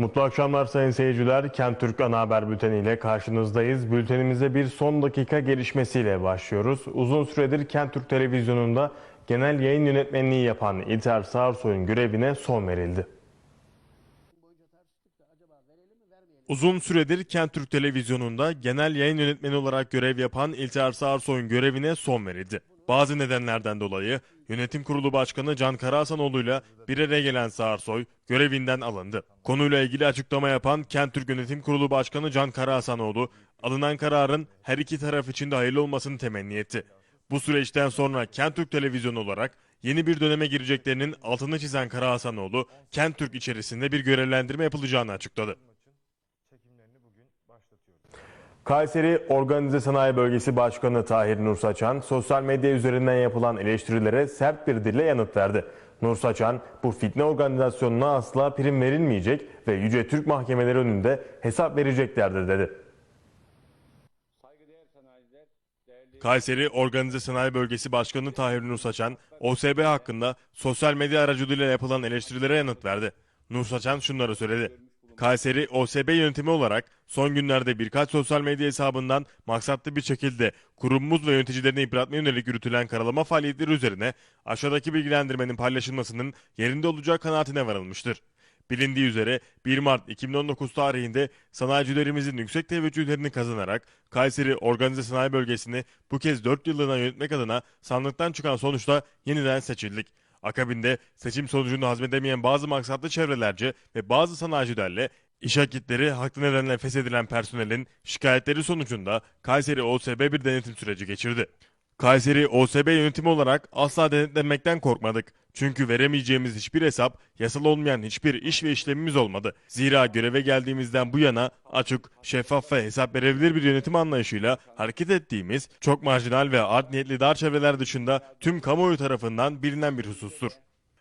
Mutlu akşamlar sayın seyirciler. Kent Türk Ana Haber Bülteni ile karşınızdayız. Bültenimize bir son dakika gelişmesiyle başlıyoruz. Uzun süredir Kent Türk Televizyonu'nda genel yayın yönetmenliği yapan İlter Sağırsoy'un görevine son verildi. Uzun süredir Kent Türk Televizyonu'nda genel yayın yönetmeni olarak görev yapan İlter Sağırsoy'un görevine son verildi. Bazı nedenlerden dolayı Yönetim Kurulu Başkanı Can Karahasanoğlu'yla bir araya gelen Sağırsoy görevinden alındı. Konuyla ilgili açıklama yapan Kent Türk Yönetim Kurulu Başkanı Can Karahasanoğlu, alınan kararın her iki taraf için de hayırlı olmasını temenni etti. Bu süreçten sonra Kent Türk Televizyonu olarak yeni bir döneme gireceklerinin altını çizen Karahasanoğlu, Kent Türk içerisinde bir görevlendirme yapılacağını açıkladı. Kayseri Organize Sanayi Bölgesi Başkanı Tahir Nursaçan, sosyal medya üzerinden yapılan eleştirilere sert bir dille yanıt verdi. Nursaçan, bu fitne organizasyonuna asla prim verilmeyecek ve Yüce Türk mahkemeleri önünde hesap vereceklerdir dedi. Kayseri Organize Sanayi Bölgesi Başkanı Tahir Nursaçan, OSB hakkında sosyal medya aracılığıyla yapılan eleştirilere yanıt verdi. Nursaçan şunları söyledi. Kayseri OSB yönetimi olarak son günlerde birkaç sosyal medya hesabından maksatlı bir şekilde kurumumuz ve yöneticilerini yıpratmaya yönelik yürütülen karalama faaliyetleri üzerine aşağıdaki bilgilendirmenin paylaşılmasının yerinde olacağı kanaatine varılmıştır. Bilindiği üzere 1 Mart 2019 tarihinde sanayicilerimizin yüksek teveccühlerini kazanarak Kayseri Organize Sanayi Bölgesi'ni bu kez 4 yıllığına yönetmek adına sandıktan çıkan sonuçta yeniden seçildik. Akabinde seçim sonucunu hazmedemeyen bazı maksatlı çevrelerce ve bazı sanayicilerle iş akitleri haklı nedenle feshedilen personelin şikayetleri sonucunda Kayseri OSB bir denetim süreci geçirdi. Kayseri OSB yönetimi olarak asla denetlenmekten korkmadık. Çünkü veremeyeceğimiz hiçbir hesap, yasal olmayan hiçbir iş ve işlemimiz olmadı. Zira göreve geldiğimizden bu yana açık, şeffaf ve hesap verebilir bir yönetim anlayışıyla hareket ettiğimiz çok marjinal ve art niyetli dar çevreler dışında tüm kamuoyu tarafından bilinen bir husustur.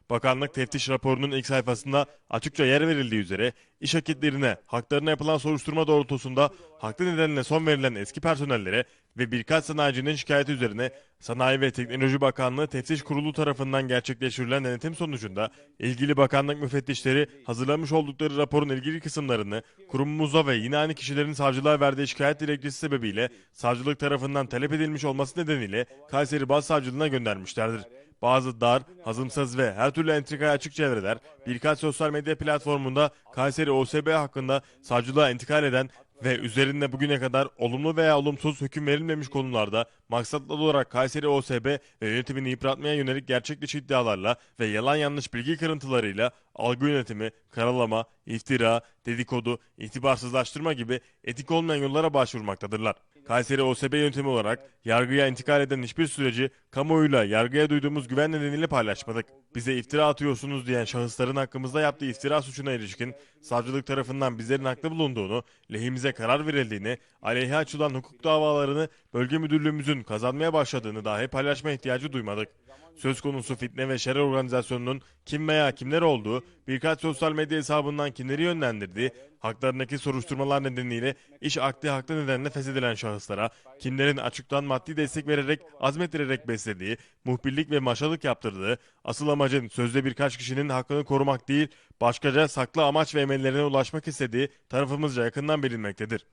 Bakanlık teftiş raporunun ilk sayfasında açıkça yer verildiği üzere iş akitlerine, haklarına yapılan soruşturma doğrultusunda haklı nedenle son verilen eski personellere ve birkaç sanayicinin şikayeti üzerine Sanayi ve Teknoloji Bakanlığı Teftiş Kurulu tarafından gerçekleştirilen denetim sonucunda ilgili bakanlık müfettişleri hazırlamış oldukları raporun ilgili kısımlarını kurumumuza ve yine aynı kişilerin savcılığa verdiği şikayet dilekçesi sebebiyle savcılık tarafından talep edilmiş olması nedeniyle Kayseri Başsavcılığına göndermişlerdir. Bazı dar, hazımsız ve her türlü entrikaya açık çevreler birkaç sosyal medya platformunda Kayseri OSB hakkında savcılığa intikal eden ve üzerinde bugüne kadar olumlu veya olumsuz hüküm verilmemiş konularda maksatlı olarak Kayseri OSB ve yönetimini yıpratmaya yönelik gerçek dışı iddialarla ve yalan yanlış bilgi kırıntılarıyla algı yönetimi, karalama, iftira, dedikodu, itibarsızlaştırma gibi etik olmayan yollara başvurmaktadırlar. Kayseri OSB yönetimi olarak yargıya intikal eden hiçbir süreci kamuoyuyla yargıya duyduğumuz güven nedeniyle paylaşmadık. Bize iftira atıyorsunuz diyen şahısların hakkımızda yaptığı iftira suçuna ilişkin savcılık tarafından bizlerin haklı bulunduğunu, lehimize karar verildiğini, aleyhe açılan hukuk davalarını bölge müdürlüğümüzün kazanmaya başladığını dahi paylaşma ihtiyacı duymadık. Söz konusu fitne ve şeref organizasyonunun kim veya kimler olduğu, birkaç sosyal medya hesabından kimleri yönlendirdiği, haklarındaki soruşturmalar nedeniyle iş akdi haklı nedenle feshedilen şahıslara, kimlerin açıktan maddi destek vererek, azmettirerek beslediği, muhbirlik ve maşalık yaptırdığı, asıl amacın sözde birkaç kişinin hakkını korumak değil, başkaca saklı amaç ve emellerine ulaşmak istediği tarafımızca yakından bilinmektedir.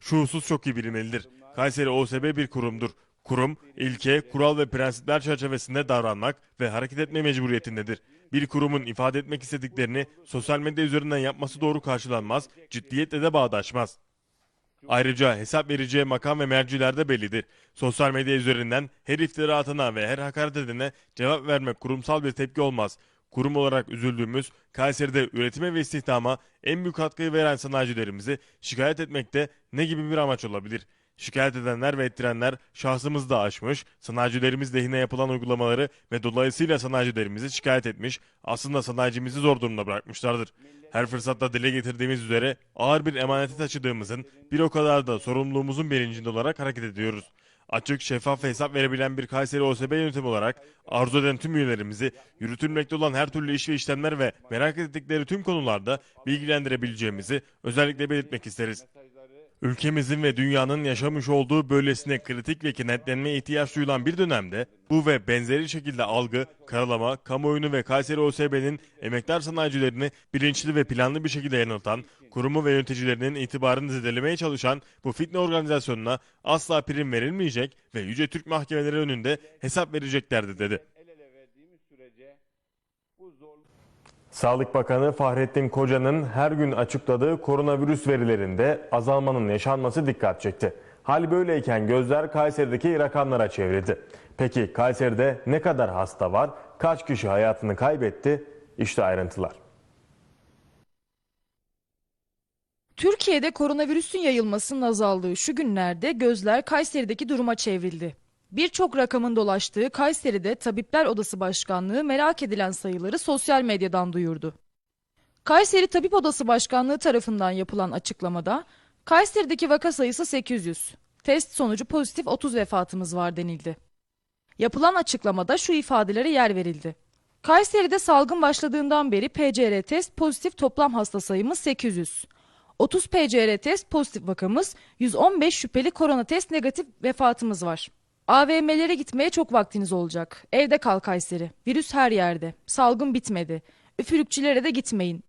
Şu husus çok iyi bilinmelidir. Kayseri OSB bir kurumdur. Kurum, ilke, kural ve prensipler çerçevesinde davranmak ve hareket etme mecburiyetindedir. Bir kurumun ifade etmek istediklerini sosyal medya üzerinden yapması doğru karşılanmaz, ciddiyetle de bağdaşmaz. Ayrıca hesap vereceği makam ve merciler de bellidir. Sosyal medya üzerinden her iftira atana ve her hakaret edene cevap vermek kurumsal bir tepki olmaz. Kurum olarak üzüldüğümüz Kayseri'de üretime ve istihdama en büyük katkıyı veren sanayicilerimizi şikayet etmekte ne gibi bir amaç olabilir? Şikayet edenler ve ettirenler şahsımızı da aşmış, sanayicilerimiz lehine yapılan uygulamaları ve dolayısıyla sanayicilerimizi şikayet etmiş, aslında sanayicimizi zor durumda bırakmışlardır. Her fırsatta dile getirdiğimiz üzere ağır bir emaneti taşıdığımızın bir o kadar da sorumluluğumuzun bilincinde olarak hareket ediyoruz. Açık, şeffaf ve hesap verebilen bir Kayseri OSB yönetimi olarak arzu eden tüm üyelerimizi yürütülmekte olan her türlü iş ve işlemler ve merak ettikleri tüm konularda bilgilendirebileceğimizi özellikle belirtmek isteriz. Ülkemizin ve dünyanın yaşamış olduğu böylesine kritik ve kenetlenme ihtiyaç duyulan bir dönemde bu ve benzeri şekilde algı, karalama, kamuoyunu ve Kayseri OSB'nin emektar sanayicilerini bilinçli ve planlı bir şekilde yanıltan, kurumu ve yöneticilerinin itibarını zedelemeye çalışan bu fitne organizasyonuna asla prim verilmeyecek ve Yüce Türk mahkemeleri önünde hesap vereceklerdi dedi. Sağlık Bakanı Fahrettin Koca'nın her gün açıkladığı koronavirüs verilerinde azalmanın yaşanması dikkat çekti. Hal böyleyken gözler Kayseri'deki rakamlara çevrildi. Peki Kayseri'de ne kadar hasta var? Kaç kişi hayatını kaybetti? İşte ayrıntılar. Türkiye'de koronavirüsün yayılmasının azaldığı şu günlerde gözler Kayseri'deki duruma çevrildi. Birçok rakamın dolaştığı Kayseri'de Tabipler Odası Başkanlığı merak edilen sayıları sosyal medyadan duyurdu. Kayseri Tabip Odası Başkanlığı tarafından yapılan açıklamada Kayseri'deki vaka sayısı 800, test sonucu pozitif 30 vefatımız var denildi. Yapılan açıklamada şu ifadelere yer verildi. Kayseri'de salgın başladığından beri PCR test pozitif toplam hasta sayımız 800. 30 PCR test pozitif vakamız, 115 şüpheli korona test negatif vefatımız var. AVM'lere gitmeye çok vaktiniz olacak. Evde kal Kayseri. Virüs her yerde. Salgın bitmedi. Üfürükçülere de gitmeyin.